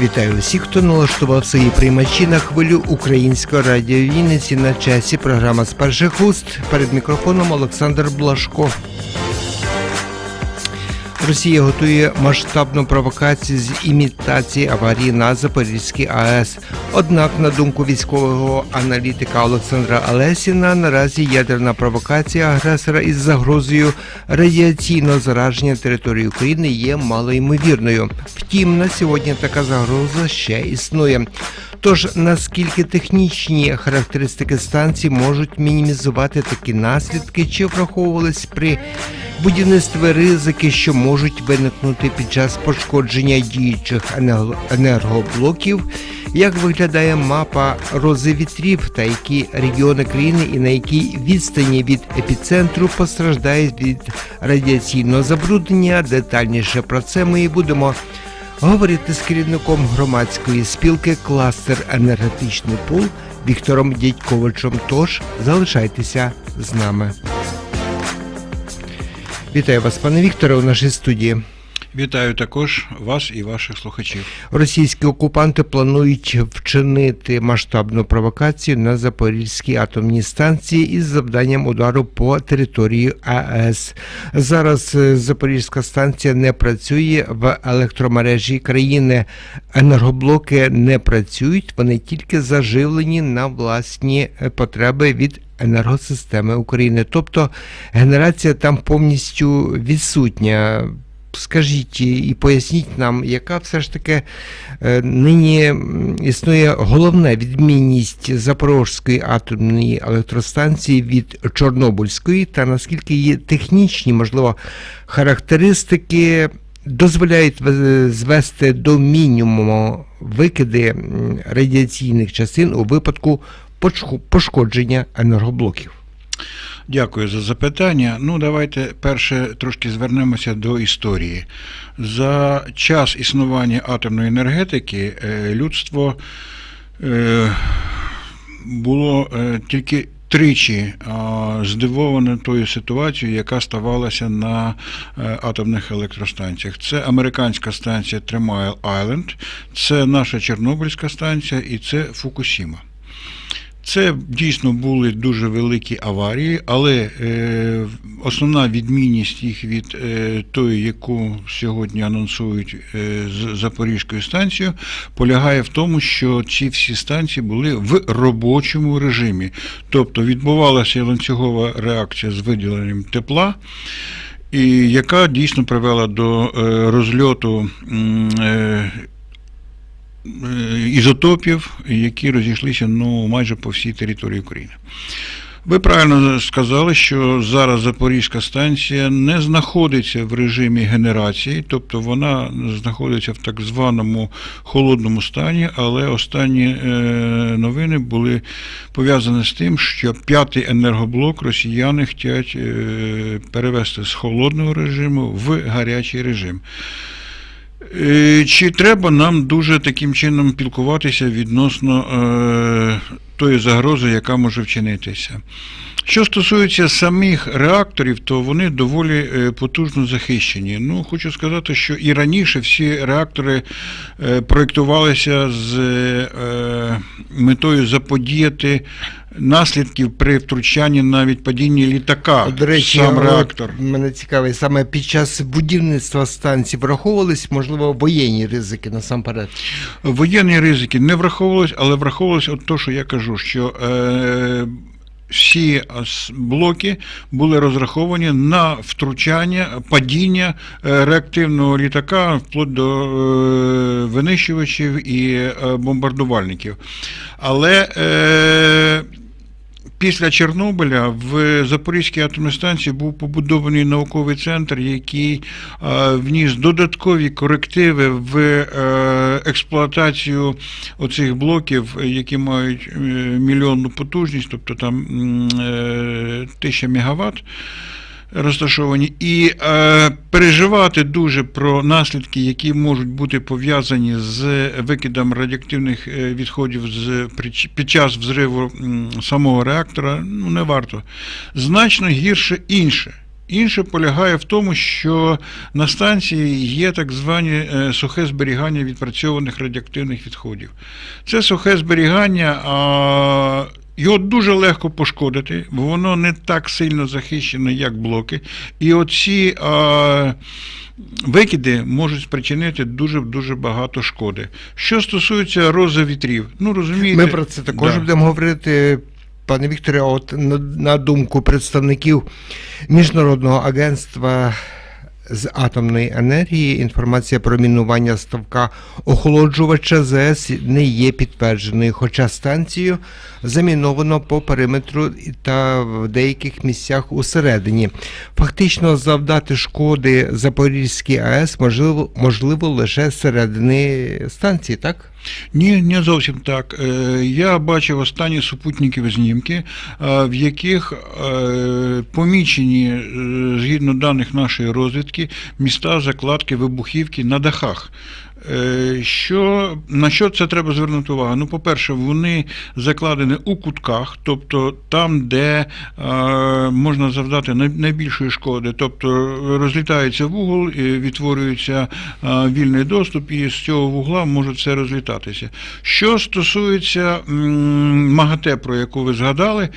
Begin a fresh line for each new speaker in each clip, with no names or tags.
Вітаю усіх, хто налаштував свої приймачі на хвилю Українського радіо Вінниці на часі. Програма з перших уст. Перед мікрофоном Олександр Блашко. Росія готує масштабну провокацію з імітації аварії на Запорізькій АЕС. Однак, на думку військового аналітика Олександра Алесіна, наразі ядерна провокація агресора із загрозою радіаційного зараження території України є малоймовірною. Втім, на сьогодні така загроза ще існує. Тож наскільки технічні характеристики станції можуть мінімізувати такі наслідки, чи враховувались при будівництві ризики, що можуть виникнути під час пошкодження діючих енерго- енергоблоків, як виглядає мапа рози вітрів та які регіони країни і на якій відстані від епіцентру постраждають від радіаційного забруднення. Детальніше про це ми і будемо говорити з керівником громадської спілки Кластер енергетичний пул Віктором Дядьковичем. Тож залишайтеся з нами. Вітаю вас, пане Вікторе, у нашій студії.
Вітаю також вас і ваших слухачів.
Російські окупанти планують вчинити масштабну провокацію на Запорізькій атомній станції із завданням удару по території АЕС. Зараз е, Запорізька станція не працює в електромережі країни. Енергоблоки не працюють, вони тільки заживлені на власні е, потреби від енергосистеми України. Тобто генерація там повністю відсутня. Скажіть і поясніть нам, яка все ж таки е, нині існує головна відмінність Запорізької атомної електростанції від Чорнобильської, та наскільки її технічні, можливо, характеристики дозволяють звести до мінімуму викиди радіаційних частин у випадку пошкодження енергоблоків.
Дякую за запитання. Ну, давайте перше трошки звернемося до історії. За час існування атомної енергетики е, людство е, було е, тільки тричі а, здивоване тою ситуацією, яка ставалася на атомних електростанціях. Це американська станція Three Island, це наша Чорнобильська станція і це Фукусіма. Це дійсно були дуже великі аварії, але е, основна відмінність їх від е, тої, яку сьогодні анонсують е, з Запорізькою станцією, полягає в тому, що ці всі станції були в робочому режимі. Тобто відбувалася ланцюгова реакція з виділенням тепла. І яка дійсно привела до е, розльоту е, ізотопів, які розійшлися ну, майже по всій території України. Ви правильно сказали, що зараз Запорізька станція не знаходиться в режимі генерації, тобто вона знаходиться в так званому холодному стані, але останні е, новини були пов'язані з тим, що п'ятий енергоблок росіяни хочуть е, перевести з холодного режиму в гарячий режим. Е, Чи треба нам дуже таким чином пілкуватися відносно е, тої загрози, яка може вчинитися? Що стосується самих реакторів, то вони доволі е, потужно захищені. Ну, хочу сказати, що і раніше всі реактори е, проєктувалися з метою заподіяти наслідків при втручанні навіть падіння літака.
До речі,
сам реактор.
мене цікавить, саме під час будівництва станції враховувались, можливо, воєнні ризики насамперед.
Воєнні ризики не враховувалися, але враховувалось от то, що я кажу, що е, всі блоки були розраховані на втручання, падіння е, реактивного літака вплоть до е, винищувачів і е, бомбардувальників. Але е, Після Чорнобиля в Запорізькій атомній станції був побудований науковий центр, який е, вніс додаткові корективи в е, експлуатацію оцих блоків, які мають е, мільйонну потужність, тобто там 1000 мегаватт розташовані, і е, переживати дуже про наслідки, які можуть бути пов'язані з викидом радіоактивних е, відходів з під час взриву самого реактора, ну не варто. Значно гірше інше. Інше полягає в тому, що на станції є так звані е, сухе зберігання відпрацьованих радіоактивних відходів. Це сухе зберігання, а його дуже легко пошкодити, бо воно не так сильно захищене, як блоки. І оці а, викиди можуть спричинити дуже дуже багато шкоди. Що стосується рози вітрів, ну розумієте,
Ми про це також
да.
будемо говорити. Пане Вікторе, от на, на думку представників Міжнародного агентства з атомної енергії, інформація про мінування ставка охолоджувача ЗС не є підтвердженою, хоча станцію заміновано по периметру та в деяких місцях усередині. Фактично завдати шкоди Запорізькій АЕС можливо, можливо лише середини станції, так?
Ні, не зовсім так. Е, Я бачив останні супутникові знімки, е, в яких е, помічені, згідно даних нашої розвідки, міста закладки вибухівки на дахах. Е, Що, на що це треба звернути увагу? Ну, по-перше, вони закладені у кутках, тобто там, де е, можна завдати найбільшої шкоди, тобто розлітається вугол, і відтворюється е, вільний доступ, і з цього вугла може все розлітатися. Що стосується МАГАТЕ, про яку ви згадали,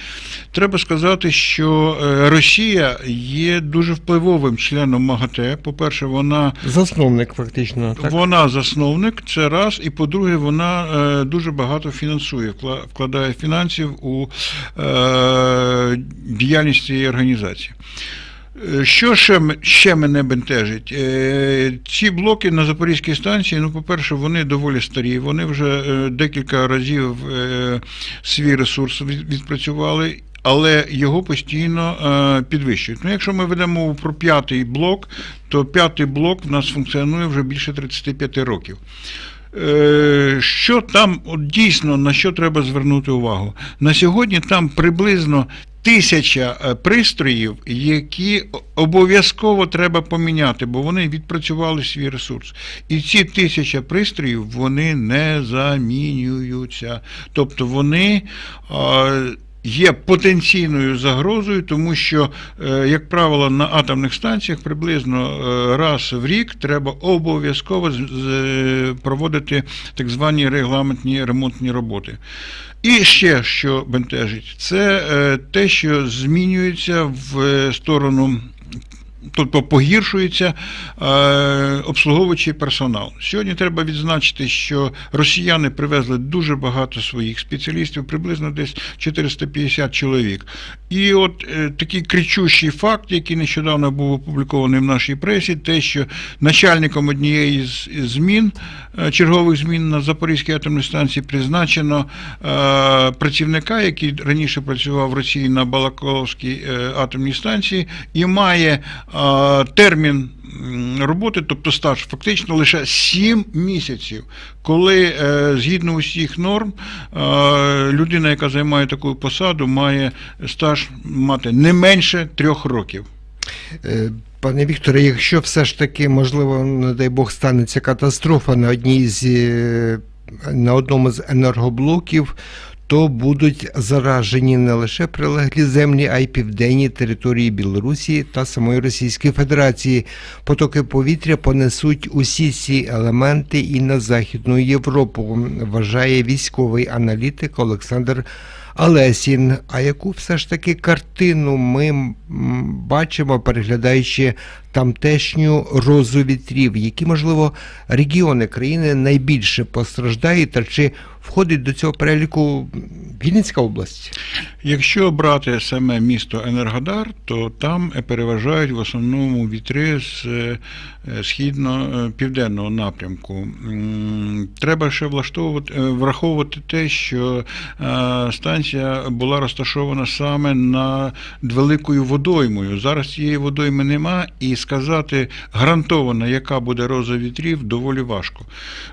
треба сказати, що е, Росія є дуже впливовим членом МАГАТЕ. По-перше, вона
Засновник, фактично. Так?
вона засновник, це раз, і по-друге, вона е, дуже багато фінансує, вкла- вкладає фінансів у е, діяльність цієї організації. Е, Що ще, ще мене бентежить? Ці блоки на Запорізькій станції, ну, по-перше, вони доволі старі, вони вже декілька разів свій ресурс від- відпрацювали. Але його постійно е, підвищують. Ну, якщо ми ведемо про п'ятий блок, то п'ятий блок в нас функціонує вже більше 35 років. Е, Що там от дійсно на що треба звернути увагу? На сьогодні там приблизно тисяча е, пристроїв, які обов'язково треба поміняти, бо вони відпрацювали свій ресурс. І ці тисяча пристроїв вони не замінюються. Тобто вони. Е, Є потенційною загрозою, тому що, е, як правило, на атомних станціях приблизно е, раз в рік треба обов'язково з- проводити так звані регламентні ремонтні роботи. І ще що бентежить, це е, те, що змінюється в е, сторону. Тобто погіршується е, обслуговуючий персонал. Сьогодні треба відзначити, що росіяни привезли дуже багато своїх спеціалістів, приблизно десь 450 чоловік. І от е, такий кричущий факт, який нещодавно був опублікований в нашій пресі, те, що начальником однієї з змін, е, чергових змін на Запорізькій атомній станції призначено е, працівника, який раніше працював в Росії на Балаклавській е, атомній станції, і має термін роботи, тобто стаж, фактично лише 7 місяців, коли е, згідно усіх норм е, людина, яка займає таку посаду, має стаж мати не менше трьох років.
Е, Пане Вікторе, якщо все ж таки, можливо, не дай Бог, станеться катастрофа на одній з на одному з енергоблоків, то будуть заражені не лише прилеглі землі, а й південні території Білорусі та самої Російської Федерації. Потоки повітря понесуть усі ці елементи і на Західну Європу, вважає військовий аналітик Олександр Алесін. А яку все ж таки картину ми бачимо, переглядаючи тамтешню розу вітрів, які, можливо, регіони країни найбільше постраждають, та чи входить до цього переліку Вінницька область?
Якщо брати саме місто Енергодар, то там переважають в основному вітри з е, східно-південного напрямку. Треба ще влаштовувати, е, враховувати те, що е, станція була розташована саме над великою водоймою. Зараз цієї водойми нема, і сказати гарантовано, яка буде роза вітрів, доволі важко.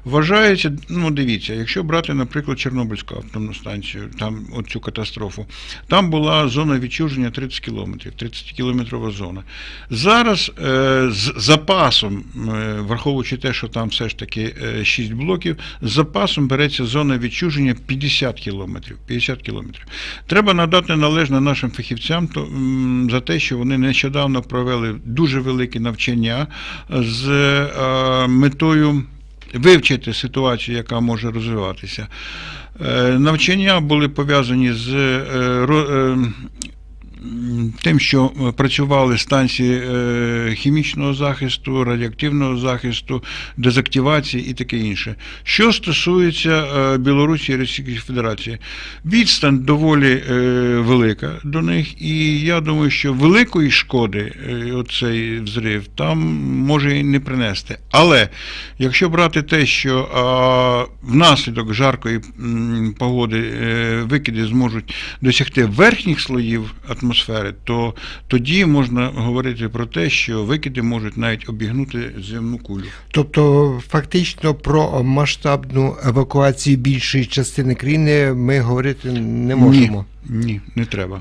Вважається, ну дивіться, якщо брати, наприклад, Чорнобильську атомну станцію, там оцю катастрофу, там була зона відчуження 30 кілометрів, 30-кілометрова зона. Зараз е, з запасом, е, враховуючи те, що там все ж таки 6 блоків, з запасом береться зона відчуження 50 кілометрів. 50 кілометрів. Треба надати належне нашим фахівцям то, за те, що вони нещодавно провели дуже велике навчання з е, метою вивчити ситуацію, яка може розвиватися. Е, Навчання були пов'язані з е, тим, що е, працювали станції е, хімічного захисту, радіоактивного захисту, дезактивації і таке інше. Що стосується е, Білорусі і Російської Федерації, відстань доволі велика до них, і я думаю, що великої шкоди оцей взрив там може і не принести. Але якщо брати те, що внаслідок жаркої погоди викиди зможуть досягти верхніх слоїв атмосфери, то тоді можна говорити про те, що викиди можуть навіть обігнути земну кулю.
Тобто, фактично про масштабну евакуацію більшої частини країни ми говорити не можемо.
Ні, ні, не треба.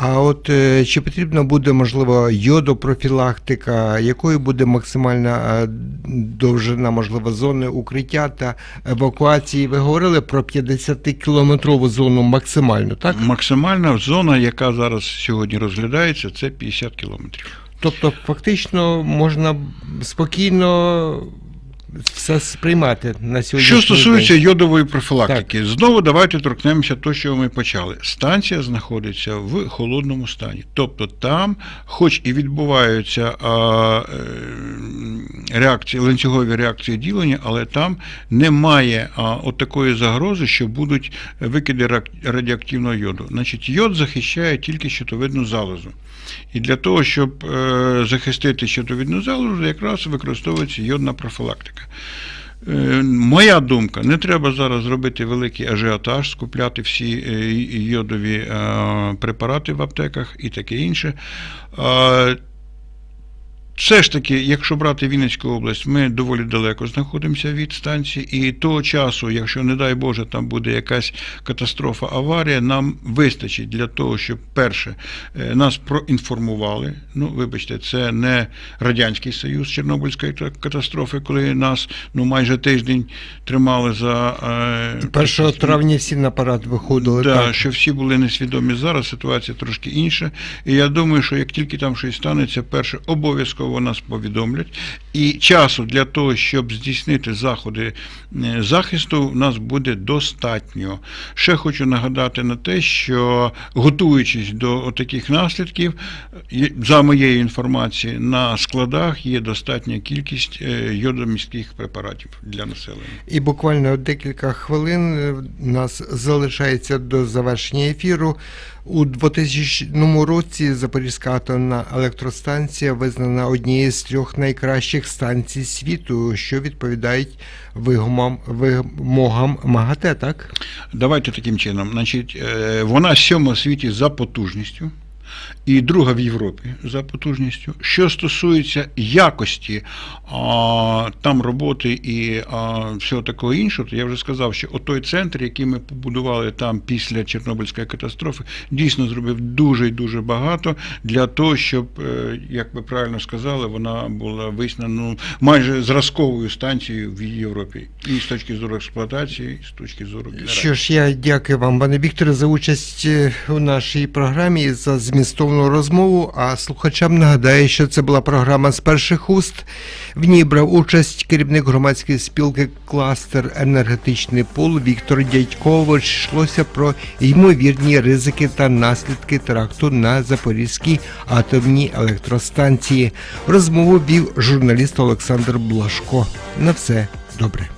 А от е, чи потрібна буде можливо йодопрофілактика, якою буде максимальна е, довжина, можливо, зони укриття та евакуації? Ви говорили про 50-кілометрову зону максимальну, так?
Максимальна зона, яка зараз сьогодні розглядається, це 50 кілометрів.
Тобто, фактично можна спокійно все сприймати на сьогодні.
Що стосується йодової профілактики, знову давайте торкнемося того, що ми почали. Станція знаходиться в холодному стані. Тобто там, хоч і відбуваються а, е, реакції, ланцюгові реакції ділення, але там немає а, от такої загрози, що будуть викиди радіоактивного йоду. Значить, йод захищає тільки щитовидну залозу. І для того, щоб е, захистити щитовидну залозу, якраз використовується йодна профілактика. Е, Моя думка, не треба зараз робити великий ажіотаж, скупляти всі е, йодові е, препарати в аптеках і таке інше. Е, Все ж таки, якщо брати Вінницьку область, ми доволі далеко знаходимося від станції, і того часу, якщо, не дай Боже, там буде якась катастрофа, аварія, нам вистачить для того, щоб перше е, нас проінформували. Ну, вибачте, це не Радянський Союз Чорнобильської катастрофи, коли нас ну майже тиждень тримали за е,
травня всі на парад виходили.
Да,
так.
що всі були несвідомі зараз, ситуація трошки інша. І я думаю, що як тільки там щось станеться, перше обов'язково нас повідомлять. І часу для того, щоб здійснити заходи е, захисту, у нас буде достатньо. Ще хочу нагадати на те, що готуючись до таких наслідків, за моєю інформацією, на складах є достатня кількість е, йодоміських препаратів для населення.
І буквально декілька хвилин е, у нас залишається до завершення ефіру. У 2000 році Запорізька атомна електростанція визнана однією з трьох найкращих станцій світу, що відповідають вигумам, вимогам МАГАТЕ, так?
Давайте таким чином. Значить, е, вона сьома в світі за потужністю. І друга в Європі за потужністю. Що стосується якості а, там роботи і а, всього такого іншого, то я вже сказав, що той центр, який ми побудували там після Чорнобильської катастрофи, дійсно зробив дуже і дуже багато для того, щоб, е, як ви правильно сказали, вона була визнана ну, майже зразковою станцією в Європі. І з точки зору експлуатації, і з точки зору генерації.
Що ж, я дякую вам, пане Вікторе, за участь е, у нашій програмі за змістовну розмову. А слухачам нагадаю, що це була програма з перших уст. В ній брав участь керівник громадської спілки кластер енергетичний пул Віктор Дядькович. Йшлося про ймовірні ризики та наслідки теракту на Запорізькій атомній електростанції. Розмову вів журналіст Олександр Блашко. На все добре.